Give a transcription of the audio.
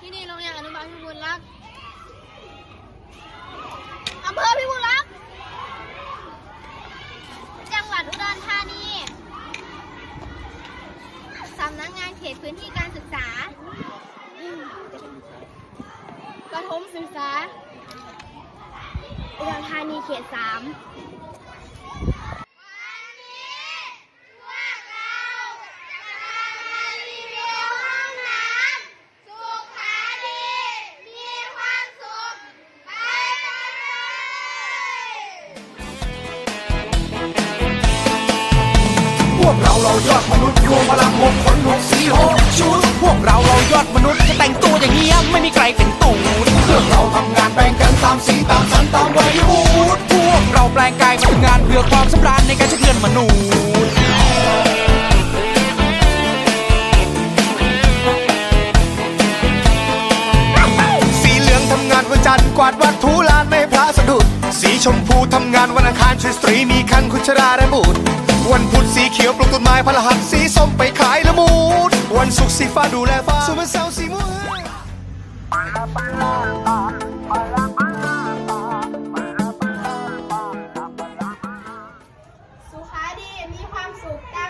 ที่นี่โรงเรียนอนุบาลพิบูลรักษ์อำเภอพิบูลรักษ์จังหวัดอุดรธานี สำนักงานเขตพื้นที่การศึกษา ประถมศึกษาอุดรธานีเขตสามวกเราเรายอดมนุษย์รวม ตามสีตามสันตามวัยวุฒิพวกเราแปลงกายมาทำงานเพื่อความสำราญในการใช้เงินมนุษย์สีเหลืองทำงานวันจันทร์กวาดวัดถูลานไม่ให้พระสะดุด สีชมพูทำงานวันอังคารช่วยสตรีมีคันคุณชราและบุตรวันพุธสีเขียวปลูกต้นไม้พฤหัสสีส้มไปขายละมูด วันศุกร์สีฟ้าดูแลฟ้าส่วนวันเสาร์สีม่วง চোখটা